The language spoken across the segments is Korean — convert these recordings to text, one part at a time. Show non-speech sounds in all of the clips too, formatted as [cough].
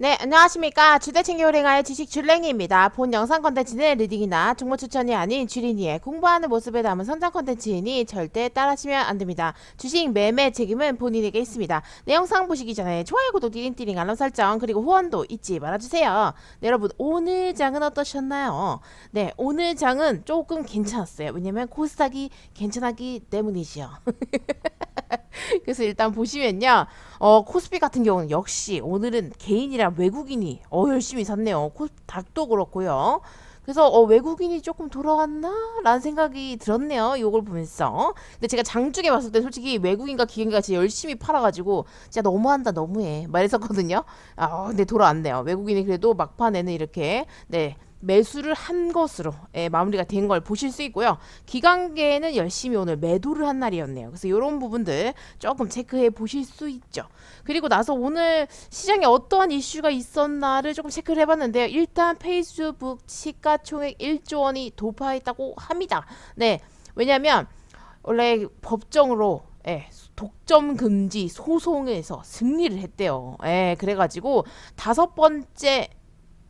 네, 안녕하십니까. 주대챙겨 랭아의 지식 줄랭이입니다. 본 영상 컨텐츠는 리딩이나 정보 추천이 아닌 주린이의 공부하는 모습을 담은 선장 컨텐츠이니 절대 따라하시면 안 됩니다. 주식 매매 책임은 본인에게 있습니다. 내 영상 보시기 전에 좋아요, 구독, 띠링띠링, 알람 설정, 그리고 후원도 잊지 말아주세요. 네, 여러분, 오늘 장은 어떠셨나요? 네, 오늘 장은 조금 괜찮았어요. 왜냐면 코스닥이 괜찮았기 때문이지요. [laughs] [laughs] 그래서 일단 보시면요. 어, 코스피 같은 경우는 역시 오늘은 개인이랑 외국인이 어, 열심히 샀네요. 코스닥도 그렇고요. 그래서 어, 외국인이 조금 돌아왔나? 라는 생각이 들었네요. 이걸 보면서. 근데 제가 장중에 봤을 때 솔직히 외국인과 진짜 열심히 팔아가지고 진짜 너무한다, 너무해. 말했었거든요. 아, 근데 돌아왔네요. 외국인이 그래도 막판에는 이렇게, 네. 매수를 한 것으로 예, 마무리가 된 걸 보실 수 있고요. 기관계는 열심히 오늘 매도를 한 날이었네요. 그래서 이런 부분들 조금 체크해 보실 수 있죠. 그리고 나서 오늘 시장에 어떠한 이슈가 있었나를 조금 체크를 해봤는데요. 일단 페이스북 시가총액 1조 원이 돌파했다고 합니다. 네, 왜냐하면 원래 법정으로 예, 독점 금지 소송에서 승리를 했대요. 예, 그래가지고 다섯 번째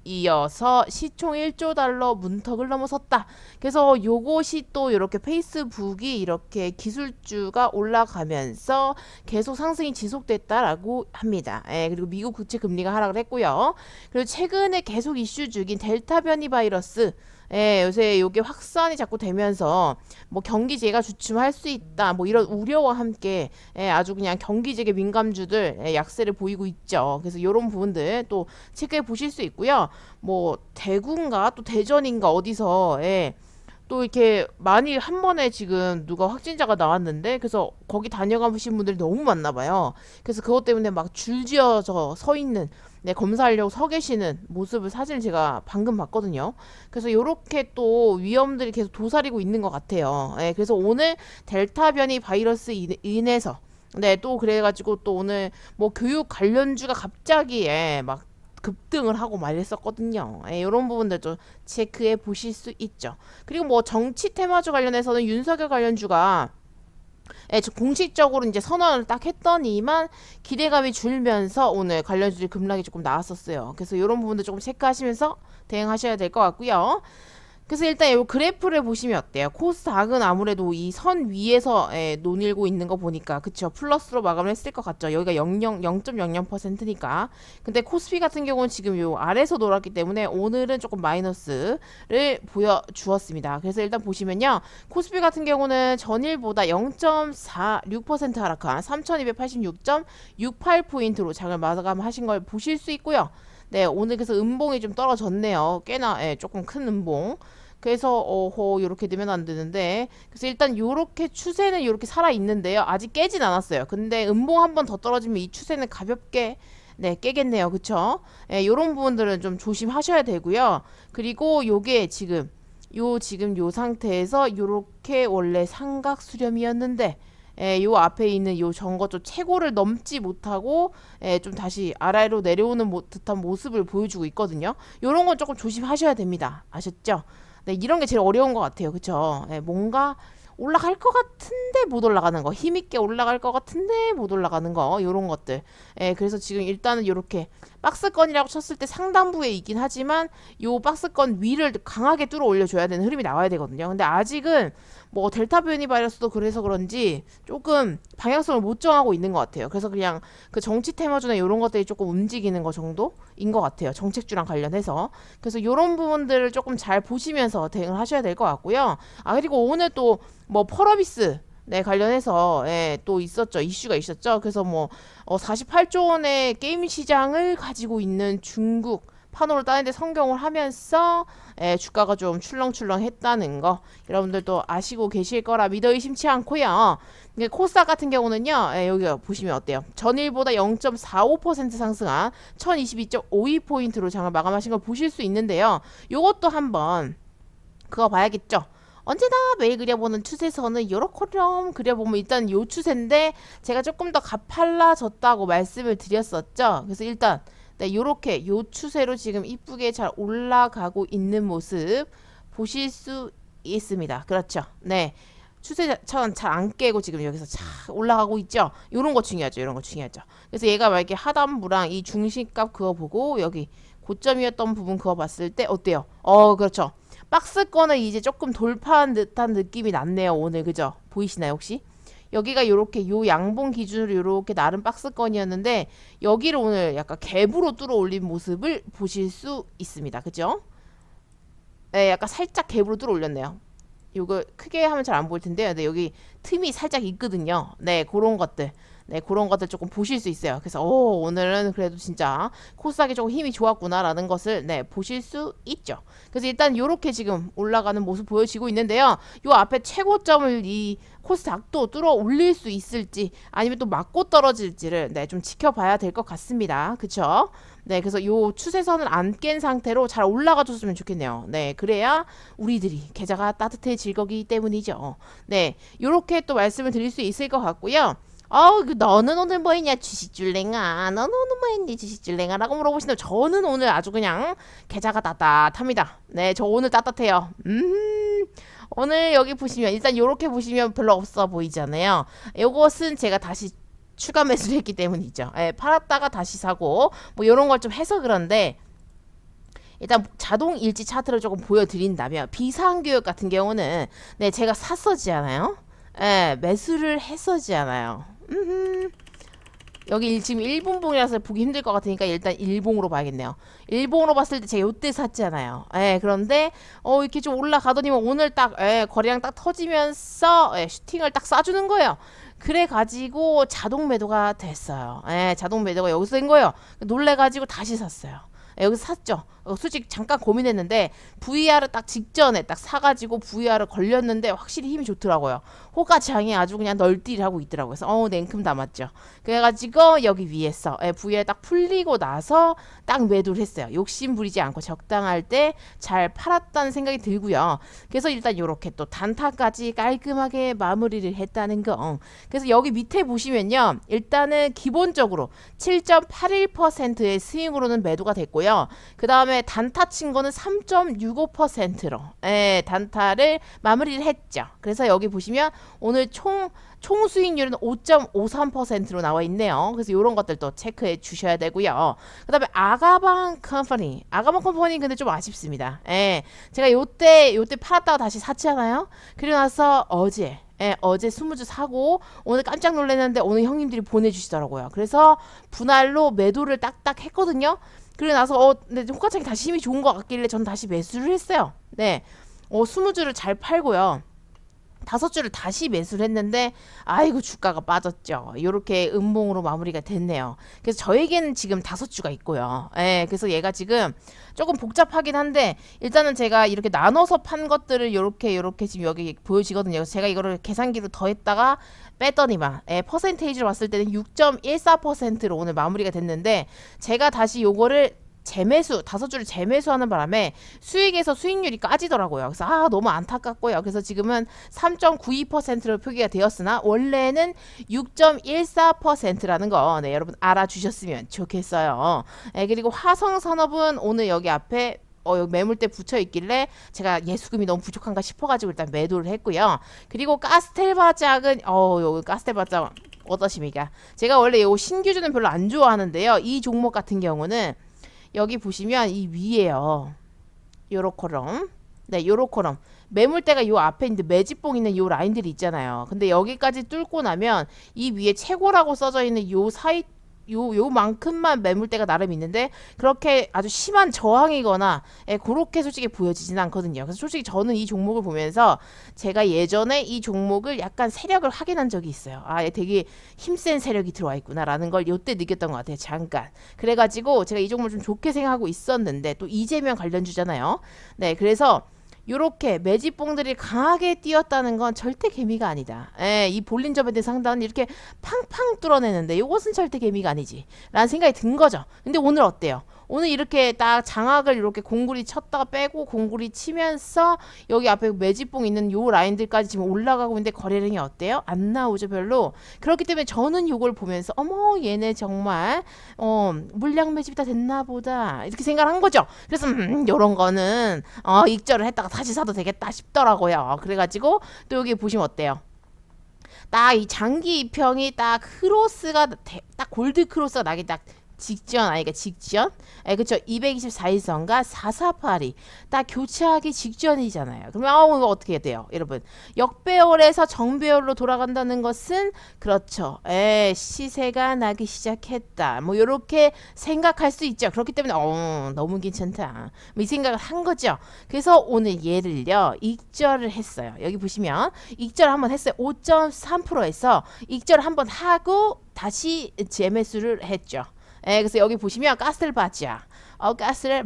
이어서 시총 1조 달러 문턱을 넘어섰다. 그래서 요것이 또 이렇게 페이스북이 이렇게 기술주가 올라가면서 계속 상승이 지속됐다라고 합니다. 예, 그리고 미국 국채 금리가 하락을 했고요. 그리고 최근에 계속 이슈 중인 델타 변이 바이러스 예, 요새 요게 확산이 자꾸 되면서 뭐 경기재가 주춤할 수 있다. 뭐 이런 우려와 함께 예, 아주 그냥 경기재계 민감주들 예, 약세를 보이고 있죠. 그래서 이런 부분들 또 체크해 보실 수 있고요. 뭐 대구인가 또 대전인가 어디서 예, 또 이렇게 많이 한 번에 지금 누가 확진자가 나왔는데 그래서 거기 다녀가신 분들이 너무 많나 봐요. 그래서 그것 때문에 막 줄지어서 서 있는 네, 검사하려고 서 계시는 모습을 사진을 제가 방금 봤거든요. 그래서 이렇게 또 위험들이 계속 도사리고 있는 것 같아요. 네, 그래서 오늘 델타 변이 바이러스 인- 인해서 네, 또 그래가지고 또 오늘 뭐 교육 관련주가 갑자기 예, 막 급등을 하고 말했었거든요. 예, 이런 부분들 좀 체크해 보실 수 있죠. 그리고 뭐 정치 테마주 관련해서는 윤석열 관련주가 예, 저 공식적으로 이제 선언을 딱 했더니만 기대감이 줄면서 오늘 관련주들 급락이 조금 나왔었어요. 그래서 이런 부분도 조금 체크하시면서 대응하셔야 될 것 같고요. 그래서 일단 이 그래프를 보시면 어때요? 코스닥은 아무래도 이 선 위에서 예, 논일고 있는 거 보니까 그쵸 플러스로 마감을 했을 것 같죠. 여기가 00 0.00%니까. 근데 코스피 같은 경우는 지금 요 아래서 놀았기 때문에 오늘은 조금 마이너스를 보여주었습니다. 그래서 일단 보시면요. 코스피 같은 경우는 전일보다 0.46% 하락한 3286.68포인트로 장을 마감하신 걸 보실 수 있고요. 네, 오늘 그래서 음봉이 좀 떨어졌네요. 꽤나 예, 조금 큰 음봉. 그래서 어허 이렇게 되면 안 되는데 그래서 일단 요렇게 추세는 요렇게 살아 있는데요. 아직 깨진 않았어요. 근데 음봉 한 번 더 떨어지면 이 추세는 가볍게 네, 깨겠네요. 그쵸? 예, 요런 부분들은 좀 조심하셔야 되고요. 그리고 요게 지금 요 지금 요 상태에서 요렇게 원래 삼각 수렴이었는데 예, 요 앞에 있는 요 전거조 최고를 넘지 못하고 예, 좀 다시 아래로 내려오는 모, 듯한 모습을 보여주고 있거든요. 요런 건 조금 조심하셔야 됩니다. 아셨죠? 네, 이런 게 제일 어려운 것 같아요. 그쵸? 예, 뭔가 올라갈 것 같은데 못 올라가는 거, 힘있게 올라갈 것 같은데 못 올라가는 거, 요런 것들. 예, 그래서 지금 일단은 요렇게 박스권이라고 쳤을 때 상단부에 있긴 하지만 요 박스권 위를 강하게 뚫어 올려줘야 되는 흐름이 나와야 되거든요. 근데 아직은 뭐 델타 변이 바이러스도 그래서 그런지 조금 방향성을 못 정하고 있는 것 같아요. 그래서 그냥 그 정치 테마주나 이런 것들이 조금 움직이는 거 정도인 것 같아요. 정책주랑 관련해서. 그래서 이런 부분들을 조금 잘 보시면서 대응을 하셔야 될 것 같고요. 아 그리고 오늘 또뭐 펄어비스 네, 관련해서 예, 또 있었죠. 이슈가 있었죠. 그래서 뭐 어, 48조 원의 게임 시장을 가지고 있는 중국 판호를 따는데 성공을 하면서 예, 주가가 좀 출렁출렁했다는 거 여러분들도 아시고 계실 거라 믿어 의심치 않고요. 이게 코스닥 같은 경우는요. 예, 여기 보시면 어때요? 전일보다 0.45% 상승한 1022.52 포인트로 장을 마감하신 걸 보실 수 있는데요. 요것도 한번 그거 봐야겠죠. 언제나 매일 그려보는 추세선은 요렇게럼 그려보면 일단 요 추세인데 제가 조금 더 가팔라졌다고 말씀을 드렸었죠. 그래서 일단 네, 요렇게 요 추세로 지금 이쁘게 잘 올라가고 있는 모습 보실 수 있습니다. 그렇죠. 네. 추세선 잘안 깨고 지금 여기서 잘 올라가고 있죠. 요런 거 중요하죠. 요런 거 중요하죠. 그래서 얘가 만약에 하단부랑 이 중심값 그거 보고 여기 고점이었던 부분 그거 봤을 때 어때요? 어, 그렇죠. 박스권을 이제 조금 돌파한 듯한 느낌이 났네요. 오늘 그죠? 보이시나요 혹시? 여기가 요렇게 요 양봉 기준으로 요렇게 나름 박스권이었는데 여기를 오늘 약간 갭으로 뚫어 올린 모습을 보실 수 있습니다. 그죠? 네, 약간 살짝 갭으로 뚫어 올렸네요. 요거 크게 하면 잘 안 보일 텐데요. 네, 여기 틈이 살짝 있거든요. 네, 그런 것들. 네, 그런 것들 조금 보실 수 있어요. 그래서 오, 오늘은 그래도 진짜 코스닥이 조금 힘이 좋았구나라는 것을 네, 보실 수 있죠. 그래서 일단 요렇게 지금 올라가는 모습 보여지고 있는데요. 요 앞에 최고점을 이 코스닥도 뚫어 올릴 수 있을지 아니면 또 맞고 떨어질지를 네, 좀 지켜봐야 될 것 같습니다. 그쵸? 네, 그래서 요 추세선을 안 깬 상태로 잘 올라가 줬으면 좋겠네요. 네, 그래야 우리들이 계좌가 따뜻해질 거기 때문이죠. 네, 요렇게 또 말씀을 드릴 수 있을 것 같고요. 어우, 그 너는 오늘 뭐 했냐? 주식줄랭아. 너는 오늘 뭐 했니? 주식줄랭아. 라고 물어보시는데 저는 오늘 아주 그냥 계좌가 따뜻합니다. 네, 저 오늘 따뜻해요. 음. 오늘 여기 보시면 일단 요렇게 보시면 별로 없어 보이잖아요. 요것은 제가 다시 추가 매수를 했기 때문이죠. 예, 팔았다가 다시 사고 뭐 이런 걸 좀 해서 그런데 일단 자동 일지 차트를 조금 보여드린다면 비상교육 같은 경우는 네 제가 샀었지 않아요? 예, 매수를 했었지 않아요. 여기 지금 일본봉이라서 보기 힘들 것 같으니까 일단 일봉으로 봐야겠네요. 일봉으로 봤을 때 제가 요때 샀잖아요. 예, 그런데 어 이렇게 좀 올라가더니만 오늘 딱 예, 거래량 딱 터지면서 예, 슈팅을 딱 쏴주는 거예요. 그래 가지고 자동 매도가 됐어요. 예, 자동 매도가 여기서 된 거예요. 놀래 가지고 다시 샀어요. 예, 여기서 샀죠. 어, 솔직히 잠깐 고민했는데 VR을 딱 직전에 딱 사가지고 VR을 걸렸는데 확실히 힘이 좋더라고요. 호가창이 아주 그냥 널뛰를 하고 있더라고요. 그래서 어 냉큼 담았죠. 그래가지고 여기 위에서 예, VR 딱 풀리고 나서 딱 매도를 했어요. 욕심 부리지 않고 적당할 때 잘 팔았다는 생각이 들고요. 그래서 일단 이렇게 또 단타까지 깔끔하게 마무리를 했다는 거. 그래서 여기 밑에 보시면요. 일단은 기본적으로 7.81%의 스윙으로는 매도가 됐고요. 그 다음에 단타 친 거는 3.65%로 예, 단타를 마무리를 했죠. 그래서 여기 보시면 오늘 총, 총 수익률은 5.53%로 나와 있네요. 그래서 이런 것들도 체크해 주셔야 되고요. 그 다음에 아가방 컴퍼니. 아가방 컴퍼니 근데 좀 아쉽습니다. 예, 제가 요때, 요때 팔았다가 다시 샀잖아요. 그리고 나서 어제 예, 어제 스무주 사고 오늘 깜짝 놀랐는데 오늘 형님들이 보내주시더라고요. 그래서 분할로 매도를 딱딱 했거든요. 그리고 나서 어, 근데 호가창이 다시 힘이 좋은 것 같길래 전 다시 매수를 했어요. 네, 어, 스무주를 잘 팔고요. 다섯 주를 다시 매수를 했는데 아이고 주가가 빠졌죠. 이렇게 음봉으로 마무리가 됐네요. 그래서 저에게는 지금 다섯 주가 있고요. 예, 그래서 얘가 지금 조금 복잡하긴 한데 일단은 제가 이렇게 나눠서 판 것들을 이렇게 이렇게 지금 여기 보여지거든요. 제가 이거를 계산기로 더했다가 뺐더니만 예, 퍼센테이지로 봤을 때는 6.14%로 오늘 마무리가 됐는데 제가 다시 요거를 재매수 다섯 주를 재매수하는 바람에 수익에서 수익률이 까지더라고요. 그래서 아 너무 안타깝고요. 그래서 지금은 3.92%로 표기가 되었으나 원래는 6.14%라는 거 네, 여러분 알아주셨으면 좋겠어요. 네, 그리고 화성산업은 오늘 여기 앞에 어, 매물대 붙여 있길래 제가 예수금이 너무 부족한가 싶어가지고 일단 매도를 했고요. 그리고 가스텔바짝은 어 여기 가스텔바짝 어떠십니까? 제가 원래 요 신규주는 별로 안 좋아하는데요. 이 종목 같은 경우는 여기 보시면 이 위에요. 요렇게럼. 네, 요렇게럼. 매물대가 요 앞에 있는데 매집봉 있는 요 라인들이 있잖아요. 근데 여기까지 뚫고 나면 이 위에 최고라고 써져 있는 요 사이 요 요만큼만 매물대가 나름 있는데 그렇게 아주 심한 저항이거나 예, 그렇게 솔직히 보여지진 않거든요. 그래서 솔직히 저는 이 종목을 보면서 제가 예전에 이 종목을 약간 세력을 확인한 적이 있어요. 아, 얘 되게 힘센 세력이 들어와 있구나라는 걸 요때 느꼈던 것 같아요. 잠깐. 그래가지고 제가 이 종목을 좀 좋게 생각하고 있었는데 또 이재명 관련 주잖아요. 네, 그래서 요렇게 매집봉들이 강하게 뛰었다는 건 절대 개미가 아니다. 예, 이 볼린저밴드 의 상단은 이렇게 팡팡 뚫어내는데 이것은 절대 개미가 아니지. 라는 생각이 든 거죠. 근데 오늘 어때요? 오늘 이렇게 딱 장악을 이렇게 공구리 쳤다가 빼고 공구리 치면서 여기 앞에 매집봉 있는 요 라인들까지 지금 올라가고 있는데 거래량이 어때요? 안 나오죠 별로. 그렇기 때문에 저는 요걸 보면서 어머 얘네 정말 어 물량 매집이 다 됐나 보다 이렇게 생각한 거죠. 그래서 음, 요런 거는 어 익절을 했다가 다시 사도 되겠다 싶더라고요. 그래가지고 또 여기 보시면 어때요? 딱 이 장기 이평이 딱 크로스가 대- 딱 골드 크로스가 나기 딱 직전 아니까 직전? 예 그쵸. 224일선과 4482 딱 교체하기 직전이잖아요. 그러면 어 이거 어떻게 돼요? 여러분. 역배열에서 정배열로 돌아간다는 것은 그렇죠. 예 시세가 나기 시작했다. 뭐 요렇게 생각할 수 있죠. 그렇기 때문에 어 너무 괜찮다. 뭐 이 생각을 한 거죠. 그래서 오늘 얘를요 익절을 했어요. 여기 보시면 익절 한번 했어요. 5.3%에서 익절 한번 하고 다시 재매수를 했죠 예, 그래서 여기 보시면 가스를 받자. 어,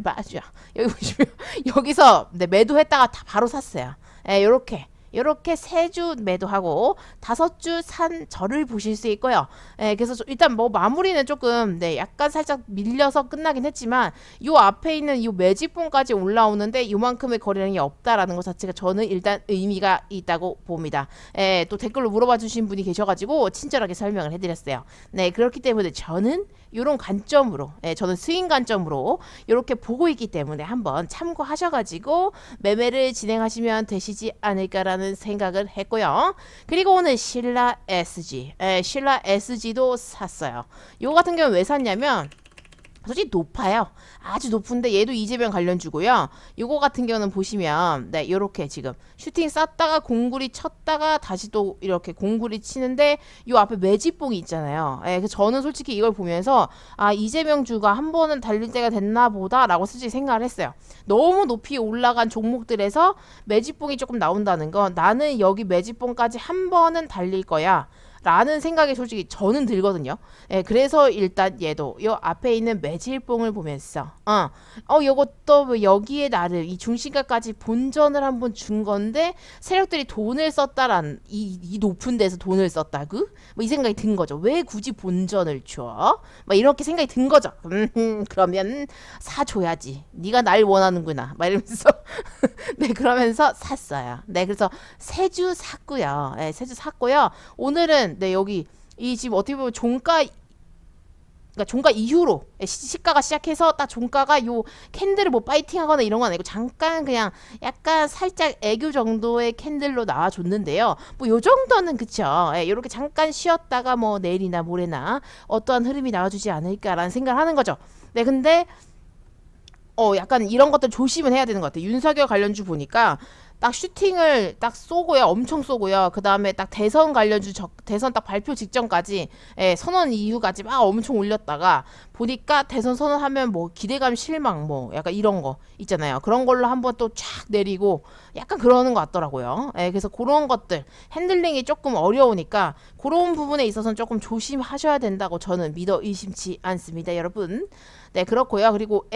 받자. 여기 보시면 [laughs] 여기서 네, 매도했다가 다 바로 샀어요. 예, 요렇게. 요렇게 세 주 매도하고 다섯 주 산 저를 보실 수 있고요. 예, 그래서 좀 일단 뭐 마무리는 조금 네, 약간 살짝 밀려서 끝나긴 했지만 요 앞에 있는 요 매집봉까지 올라오는데 요만큼의 거래량이 없다라는 것 자체가 저는 일단 의미가 있다고 봅니다. 예, 또 댓글로 물어봐 주신 분이 계셔가지고 친절하게 설명을 해드렸어요. 네, 그렇기 때문에 저는 요런 관점으로, 예, 저는 스윙 관점으로 이렇게 보고 있기 때문에 한번 참고하셔가지고 매매를 진행하시면 되시지 않을까라는 생각을 했고요. 그리고 오늘 신라 SG, 예, 신라 SG도 샀어요. 요 같은 경우는 왜 샀냐면 솔직히 높아요. 아주 높은데 얘도 이재명 관련주고요. 요거 같은 경우는 보시면 네 요렇게 지금 슈팅 쐈다가 공구리 쳤다가 다시 또 이렇게 공구리 치는데 요 앞에 매집봉이 있잖아요. 예, 그래서 저는 솔직히 이걸 보면서 아 이재명 주가 한 번은 달릴 때가 됐나 보다라고 솔직히 생각을 했어요. 너무 높이 올라간 종목들에서 매집봉이 조금 나온다는 건 나는 여기 매집봉까지 한 번은 달릴 거야. 라는 생각이 솔직히 저는 들거든요. 예, 그래서 일단 얘도 요 앞에 있는 매질봉을 보면서 어, 어 요것도 뭐 여기에 나를 이 중심가까지 본전을 한번 준 건데 세력들이 돈을 썼다란 이, 이 높은 데서 돈을 썼다고? 뭐 이 생각이 든 거죠. 왜 굳이 본전을 줘? 막 이렇게 생각이 든 거죠. 음, [laughs] 그러면 사줘야지. 네가 날 원하는구나. 막 이러면서 [laughs] 네 그러면서 샀어요. 네 그래서 세주 샀고요. 네, 세주 샀고요. 오늘은 네 여기 이 지금 어떻게 보면 종가 그러니까 종가 이후로 예, 시- 시가가 시작해서 딱 종가가 요 캔들을 뭐 파이팅하거나 이런 건 아니고 잠깐 그냥 약간 살짝 애교 정도의 캔들로 나와줬는데요. 뭐 요 정도는 그쵸. 예, 요렇게 잠깐 쉬었다가 뭐 내일이나 모레나 어떠한 흐름이 나와주지 않을까라는 생각을 하는 거죠. 네, 근데 어 약간 이런 것들 조심은 해야 되는 것 같아요. 윤석열 관련주 보니까 딱 슈팅을 딱 쏘고요, 엄청 쏘고요. 그 다음에 딱 대선 관련주 적, 대선 딱 발표 직전까지 예, 선언 이후까지 막 엄청 올렸다가 보니까 대선 선언하면 뭐 기대감 실망 뭐 약간 이런 거 있잖아요. 그런 걸로 한번 또 쫙 내리고 약간 그러는 것 같더라고요. 예, 그래서 그런 것들 핸들링이 조금 어려우니까 그런 부분에 있어서는 조금 조심하셔야 된다고 저는 믿어 의심치 않습니다, 여러분. 네, 그렇고요. 그리고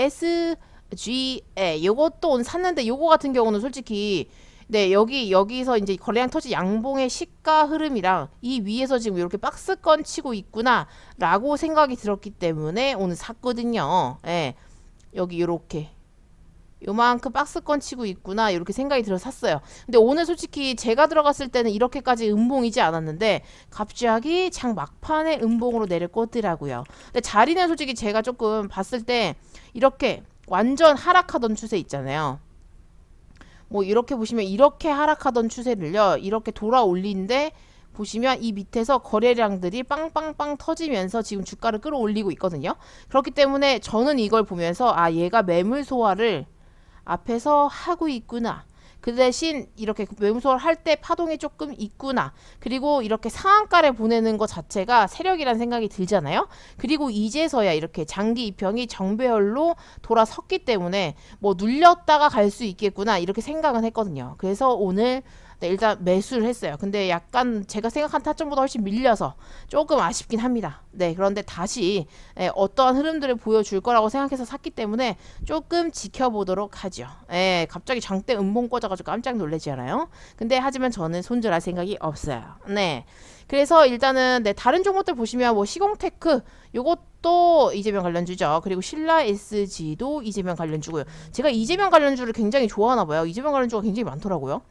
SGA 요것도 오늘 샀는데 요거 같은 경우는 솔직히 네, 여기 여기서 이제 거래량 터지 양봉의 시가 흐름이랑 이 위에서 지금 이렇게 박스권 치고 있구나라고 생각이 들었기 때문에 오늘 샀거든요. 예. 여기 요렇게 요만큼 박스권 치고 있구나 이렇게 생각이 들어 샀어요. 근데 오늘 솔직히 제가 들어갔을 때는 이렇게까지 음봉이지 않았는데 갑자기 장 막판에 음봉으로 내려꽂더라고요. 근데 자리는 솔직히 제가 조금 봤을 때 이렇게 완전 하락하던 추세 있잖아요. 뭐 이렇게 보시면 이렇게 하락하던 추세를요 이렇게 돌아 올리는데 보시면 이 밑에서 거래량들이 빵빵빵 터지면서 지금 주가를 끌어올리고 있거든요. 그렇기 때문에 저는 이걸 보면서 아 얘가 매물 소화를 앞에서 하고 있구나. 그 대신 이렇게 소화를 할 때 파동이 조금 있구나. 그리고 이렇게 상한가를 보내는 것 자체가 세력이라는 생각이 들잖아요. 그리고 이제서야 이렇게 장기 이평이 정배열로 돌아섰기 때문에 뭐 눌렸다가 갈 수 있겠구나 이렇게 생각은 했거든요. 그래서 오늘 네, 일단 매수를 했어요. 근데 약간 제가 생각한 타점보다 훨씬 밀려서 조금 아쉽긴 합니다. 네, 그런데 다시 예, 어떠한 흐름들을 보여줄 거라고 생각해서 샀기 때문에 조금 지켜보도록 하죠. 예, 갑자기 장대 음봉 꽂아가지고 깜짝 놀라지 않아요? 근데 하지만 저는 손절할 생각이 없어요. 네. 그래서 일단은 네, 다른 종목들 보시면 뭐 시공테크 요것도 이재명 관련주죠. 그리고 신라 SG도 이재명 관련주고요. 제가 이재명 관련주를 굉장히 좋아하나 봐요. 이재명 관련주가 굉장히 많더라고요.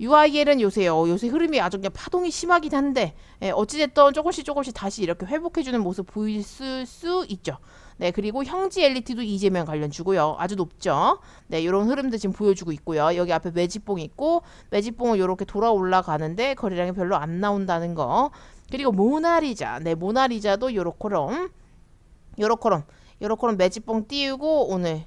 UIL은 요새요. 요새 흐름이 아주 그냥 파동이 심하긴 한데 예, 어찌됐든 조금씩 조금씩 다시 이렇게 회복해주는 모습 보일 수, 수 있죠. 네, 그리고 형지 엘리트도 이재명 관련 주고요. 아주 높죠. 네, 이런 흐름도 지금 보여주고 있고요. 여기 앞에 매집봉 있고 매집봉은 이렇게 돌아 올라가는데 거래량이 별로 안 나온다는 거. 그리고 모나리자, 네, 모나리자도 요렇게럼 요렇게럼 요렇게럼 매집봉 띄우고 오늘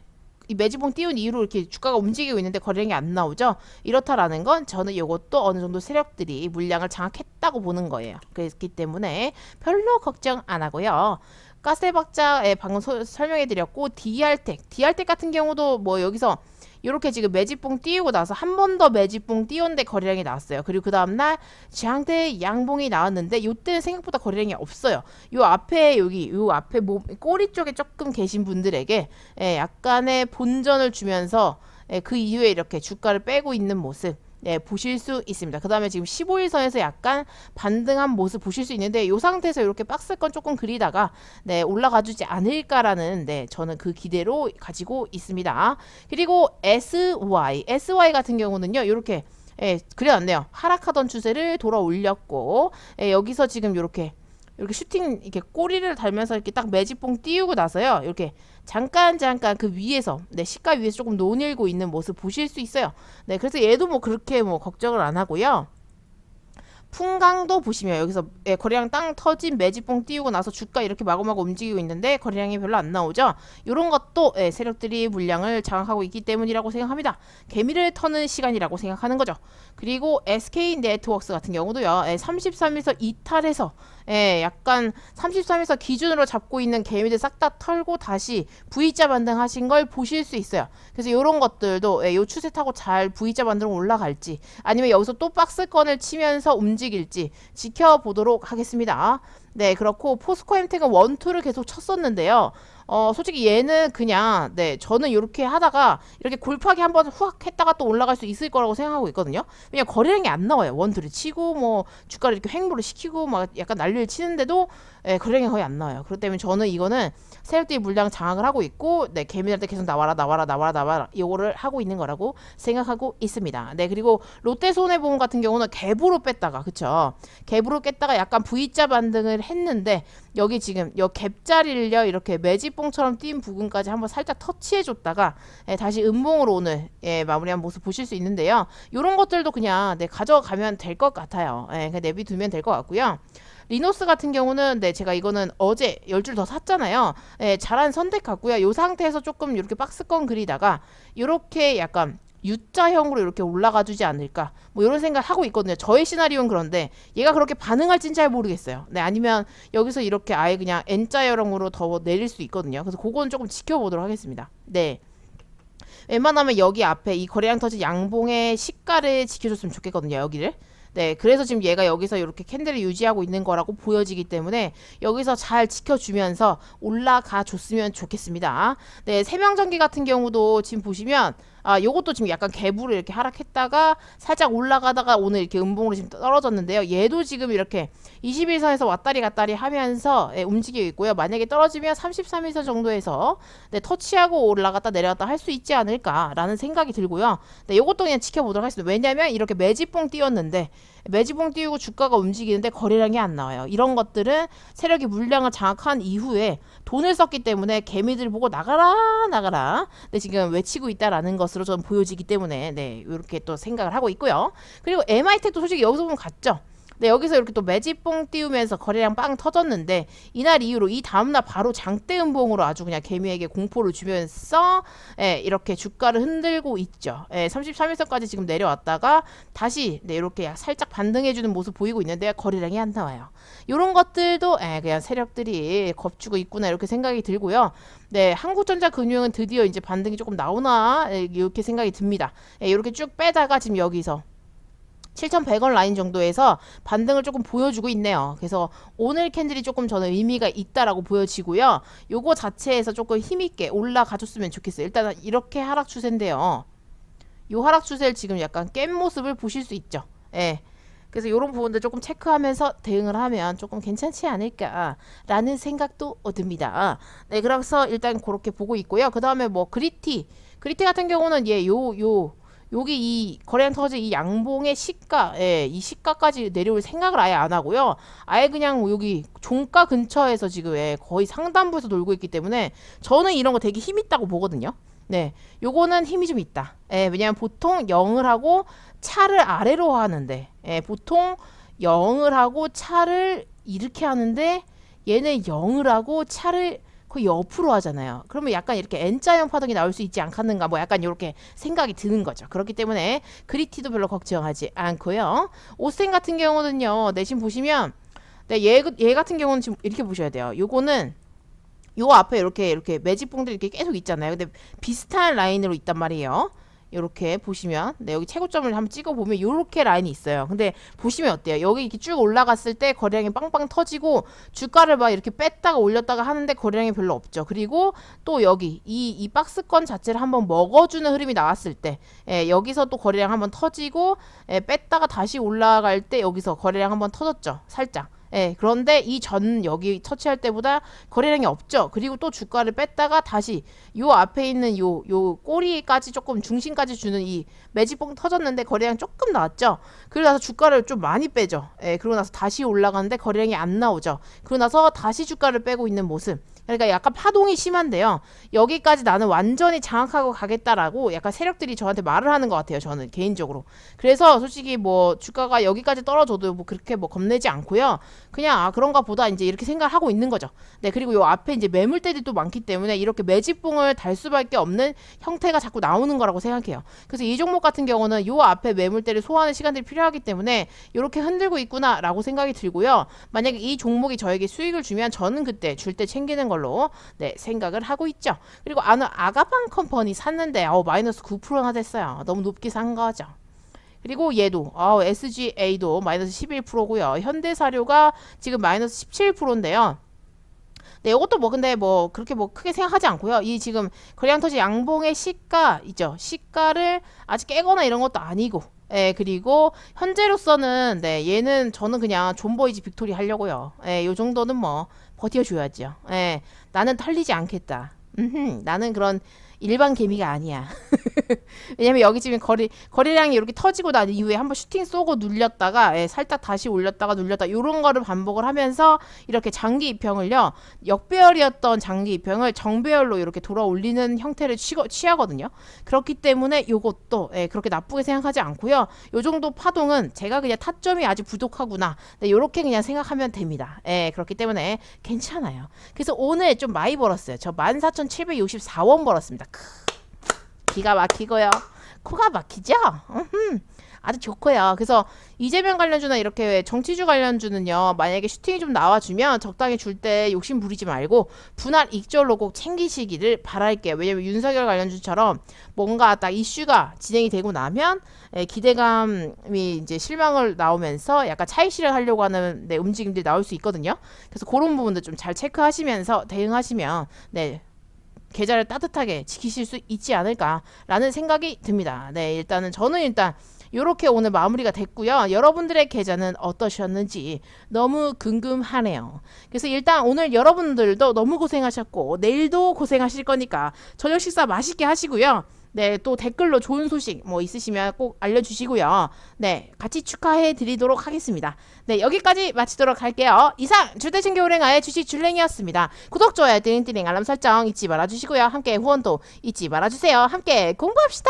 이 매집봉 띄운 이후로 이렇게 주가가 움직이고 있는데 거래량이 안 나오죠. 이렇다라는 건 저는 이것도 어느 정도 세력들이 물량을 장악했다고 보는 거예요. 그렇기 때문에 별로 걱정 안 하고요. 가스박자에 방금 소- 설명해 드렸고 DR텍, DR텍 같은 경우도 뭐 여기서 이렇게 지금 매집봉 띄우고 나서 한 번 더 매집봉 띄웠는데 거래량이 나왔어요. 그리고 그 다음날 장대 양봉이 나왔는데 이때는 생각보다 거래량이 없어요. 요 앞에 여기 요 앞에 몸 꼬리 쪽에 조금 계신 분들에게 예, 약간의 본전을 주면서 예, 그 이후에 이렇게 주가를 빼고 있는 모습 예, 보실 수 있습니다. 그 다음에 지금 15일선에서 약간 반등한 모습 보실 수 있는데 이 상태에서 이렇게 박스권 조금 그리다가 네, 올라가 주지 않을까라는 네, 저는 그 기대로 가지고 있습니다. 그리고 SY, SY 같은 경우는요, 이렇게 예, 그려놨네요. 하락하던 추세를 돌아 올렸고 예, 여기서 지금 이렇게 이렇게 슈팅 이렇게 꼬리를 달면서 이렇게 딱 매집봉 띄우고 나서요. 이렇게 잠깐 잠깐 그 위에서 네 시가 위에서 조금 논일고 있는 모습 보실 수 있어요. 네 그래서 얘도 뭐 그렇게 뭐 걱정을 안 하고요. 풍강도 보시면 여기서 예, 거래량 땅 터진 매집봉 띄우고 나서 주가 이렇게 마구마구 움직이고 있는데 거래량이 별로 안 나오죠. 이런 것도 예, 세력들이 물량을 장악하고 있기 때문이라고 생각합니다. 개미를 터는 시간이라고 생각하는 거죠. 그리고 SK 네트워크스 같은 경우도요. 예, 33에서 이탈해서 예, 약간 33에서 기준으로 잡고 있는 개미들 싹 다 털고 다시 V자 반등 하신 걸 보실 수 있어요. 그래서 이런 것들도 예, 요 추세 타고 잘 V자 반등 올라갈지 아니면 여기서 또 박스권을 치면서 움직일지 지켜보도록 하겠습니다. 네, 그렇고 포스코 엠텍은 원투를 계속 쳤었는데요. 어, 솔직히 얘는 그냥 네, 저는 이렇게 하다가 이렇게 골프하게 한번 후악 했다가 또 올라갈 수 있을 거라고 생각하고 있거든요. 왜냐면 거래량이 안 나와요. 원투를 치고 뭐 주가를 이렇게 횡보를 시키고 막 약간 난리를 치는데도 예, 거래량이 거의 안 나와요. 그렇기 때문에 저는 이거는 세력들이 물량 장악을 하고 있고 네, 개미들한테 계속 나와라 나와라 나와라 나와라 이거를 하고 있는 거라고 생각하고 있습니다. 네, 그리고 롯데 손해보험 같은 경우는 갭으로 뺐다가 그쵸? 갭으로 깼다가 약간 V자 반등을 했는데 여기 지금 여 갭자리를요 이렇게 매집 봉처럼 띈 부분까지 한번 살짝 터치해줬다가 예, 다시 음봉으로 오늘 예, 마무리한 모습 보실 수 있는데요. 이런 것들도 그냥 네, 가져가면 될 것 같아요. 예, 그냥 내비두면 될 것 같고요. 리노스 같은 경우는 네 제가 이거는 어제 열 줄 더 샀잖아요. 예, 잘한 선택 같고요. 이 상태에서 조금 이렇게 박스권 그리다가 이렇게 약간 U자형으로 이렇게 올라가 주지 않을까 뭐 이런 생각 하고 있거든요. 저의 시나리오는 그런데 얘가 그렇게 반응할진 잘 모르겠어요. 네 아니면 여기서 이렇게 아예 그냥 N자형으로 더 내릴 수 있거든요. 그래서 그건 조금 지켜보도록 하겠습니다. 네. 웬만하면 여기 앞에 이 거래량 터진 양봉의 시가를 지켜줬으면 좋겠거든요. 여기를. 네, 그래서 지금 얘가 여기서 이렇게 캔들을 유지하고 있는 거라고 보여지기 때문에 여기서 잘 지켜주면서 올라가 줬으면 좋겠습니다. 네, 세명전기 같은 경우도 지금 보시면 아, 요것도 지금 약간 갭으로 이렇게 하락했다가 살짝 올라가다가 오늘 이렇게 음봉으로 지금 떨어졌는데요. 얘도 지금 이렇게 21선에서 왔다리 갔다리 하면서 예, 움직이고 있고요. 만약에 떨어지면 33일선 정도에서 네, 터치하고 올라갔다 내려갔다 할 수 있지 않을까라는 생각이 들고요. 네, 요것도 그냥 지켜보도록 하겠습니다. 왜냐면 이렇게 매집봉 띄웠는데 매집봉 띄우고 주가가 움직이는데 거래량이 안 나와요. 이런 것들은 세력이 물량을 장악한 이후에 돈을 썼기 때문에 개미들 보고 나가라 나가라 네, 지금 외치고 있다라는 것으로 좀 보여지기 때문에 네 이렇게 또 생각을 하고 있고요. 그리고 MI텍도 솔직히 여기서 보면 같죠. 네, 여기서 이렇게 또 매집봉 띄우면서 거래량 빵 터졌는데 이날 이후로 이 다음날 바로 장대 음봉으로 아주 그냥 개미에게 공포를 주면서 예, 이렇게 주가를 흔들고 있죠. 예, 33일선까지 지금 내려왔다가 다시 네, 이렇게 살짝 반등해주는 모습 보이고 있는데 거래량이 안 나와요. 이런 것들도 예, 그냥 세력들이 겁주고 있구나 이렇게 생각이 들고요. 네, 한국전자 금융은 드디어 이제 반등이 조금 나오나 예, 이렇게 생각이 듭니다. 예, 이렇게 쭉 빼다가 지금 여기서 7,100원 라인 정도에서 반등을 조금 보여주고 있네요. 그래서 오늘 캔들이 조금 저는 의미가 있다라고 보여지고요. 요거 자체에서 조금 힘있게 올라가줬으면 좋겠어요. 일단은 이렇게 하락 추세인데요. 요 하락 추세를 지금 약간 깬 모습을 보실 수 있죠. 예. 그래서 이런 부분들 조금 체크하면서 대응을 하면 조금 괜찮지 않을까라는 생각도 듭니다. 네, 그래서 일단 그렇게 보고 있고요. 그 다음에 뭐 그리티, 그리티 같은 경우는 예, 요, 요, 여기 이 거래량 터지 이 양봉의 시가, 예, 이 시가까지 내려올 생각을 아예 안 하고요. 아예 그냥 여기 종가 근처에서 지금 예, 거의 상단부에서 놀고 있기 때문에 저는 이런 거 되게 힘 있다고 보거든요. 네, 요거는 힘이 좀 있다. 예, 왜냐면 보통 0을 하고 차를 아래로 하는데, 예, 보통 0을 하고 차를 이렇게 하는데, 얘는 0을 하고 차를 거의 옆으로 하잖아요. 그러면 약간 이렇게 N자형 파동이 나올 수 있지 않겠는가, 뭐 약간 이렇게 생각이 드는 거죠. 그렇기 때문에 그리티도 별로 걱정하지 않고요. 오센 같은 경우는요, 내심 보시면, 네, 얘, 얘 같은 경우는 지금 이렇게 보셔야 돼요. 요거는 요 앞에 이렇게 이렇게 매직봉들이 이렇게 계속 있잖아요. 근데 비슷한 라인으로 있단 말이에요. 이렇게 보시면 네, 여기 최고점을 한번 찍어 보면 이렇게 라인이 있어요. 근데 보시면 어때요? 여기 이렇게 쭉 올라갔을 때 거래량이 빵빵 터지고 주가를 막 이렇게 뺐다가 올렸다가 하는데 거래량이 별로 없죠. 그리고 또 여기 이, 이 박스권 자체를 한번 먹어주는 흐름이 나왔을 때 예, 여기서 또 거래량 한번 터지고 예, 뺐다가 다시 올라갈 때 여기서 거래량 한번 터졌죠. 살짝. 예, 그런데 이 전 여기 터치할 때보다 거래량이 없죠. 그리고 또 주가를 뺐다가 다시 요 앞에 있는 요 요 꼬리까지 조금 중심까지 주는 이 매직봉 터졌는데 거래량 조금 나왔죠. 그러고 나서 주가를 좀 많이 빼죠. 예, 그러고 나서 다시 올라가는데 거래량이 안 나오죠. 그러고 나서 다시 주가를 빼고 있는 모습. 그러니까 약간 파동이 심한데요. 여기까지 나는 완전히 장악하고 가겠다라고 약간 세력들이 저한테 말을 하는 것 같아요. 저는 개인적으로. 그래서 솔직히 뭐 주가가 여기까지 떨어져도 뭐 그렇게 뭐 겁내지 않고요. 그냥 아 그런가 보다 이제 이렇게 생각을 하고 있는 거죠. 네 그리고 요 앞에 이제 매물대들이 또 많기 때문에 이렇게 매집봉을 달 수밖에 없는 형태가 자꾸 나오는 거라고 생각해요. 그래서 이 종목 같은 경우는 요 앞에 매물대를 소화하는 시간들이 필요하기 때문에 이렇게 흔들고 있구나라고 생각이 들고요. 만약에 이 종목이 저에게 수익을 주면 저는 그때 줄 때 챙기는 걸로 네 생각을 하고 있죠. 그리고 아는 아가방 컴퍼니 샀는데 어 마이너스 9%나 됐어요. 너무 높게 산 거죠. 그리고 얘도 어, SGA도 마이너스 11%고요. 현대사료가 지금 마이너스 17%인데요. 네, 이것도 뭐 근데 뭐 그렇게 뭐 크게 생각하지 않고요. 이 지금 거래량터지 양봉의 시가 있죠. 시가를 아직 깨거나 이런 것도 아니고. 예, 그리고 현재로서는 네, 얘는 저는 그냥 존보이지 빅토리 하려고요. 예, 요 정도는 뭐 버텨줘야죠. 예, 나는 털리지 않겠다. 음흠, 나는 그런 일반 개미가 아니야. [laughs] 왜냐면 여기 지금 거리 거래량이 이렇게 터지고 난 이후에 한번 슈팅 쏘고 눌렸다가 예, 살짝 다시 올렸다가 눌렸다 이런 거를 반복을 하면서 이렇게 장기 입형을요 역배열이었던 장기 입형을 정배열로 이렇게 돌아 올리는 형태를 취, 취하거든요. 그렇기 때문에 요것도 예, 그렇게 나쁘게 생각하지 않고요. 요 정도 파동은 제가 그냥 타점이 아직 부족하구나. 네, 요렇게 그냥 생각하면 됩니다. 예, 그렇기 때문에 괜찮아요. 그래서 오늘 좀 많이 벌었어요. 저 14,764원 벌었습니다. 크, 기가 막히고요. 코가 막히죠? 음흠. 아주 좋고요. 그래서 이재명 관련주나 이렇게 정치주 관련주는요. 만약에 슈팅이 좀 나와주면 적당히 줄 때 욕심 부리지 말고 분할 익절로 꼭 챙기시기를 바랄게요. 왜냐면 윤석열 관련주처럼 뭔가 딱 이슈가 진행이 되고 나면 예, 기대감이 이제 실망을 나오면서 약간 차익 실현하려고 하는 네, 움직임들이 나올 수 있거든요. 그래서 그런 부분도 좀 잘 체크하시면서 대응하시면 네 계좌를 따뜻하게 지키실 수 있지 않을까라는 생각이 듭니다. 네, 일단은 저는 일단 이렇게 오늘 마무리가 됐고요. 여러분들의 계좌는 어떠셨는지 너무 궁금하네요. 그래서 일단 오늘 여러분들도 너무 고생하셨고 내일도 고생하실 거니까 저녁 식사 맛있게 하시고요. 네, 또 댓글로 좋은 소식 뭐 있으시면 꼭 알려주시고요. 네, 같이 축하해 드리도록 하겠습니다. 네, 여기까지 마치도록 할게요. 이상 줄대챙겨 오랭아의 주식 줄랭이었습니다. 구독, 좋아요, 띠링띠링 알람 설정 잊지 말아주시고요. 함께 후원도 잊지 말아주세요. 함께 공부합시다.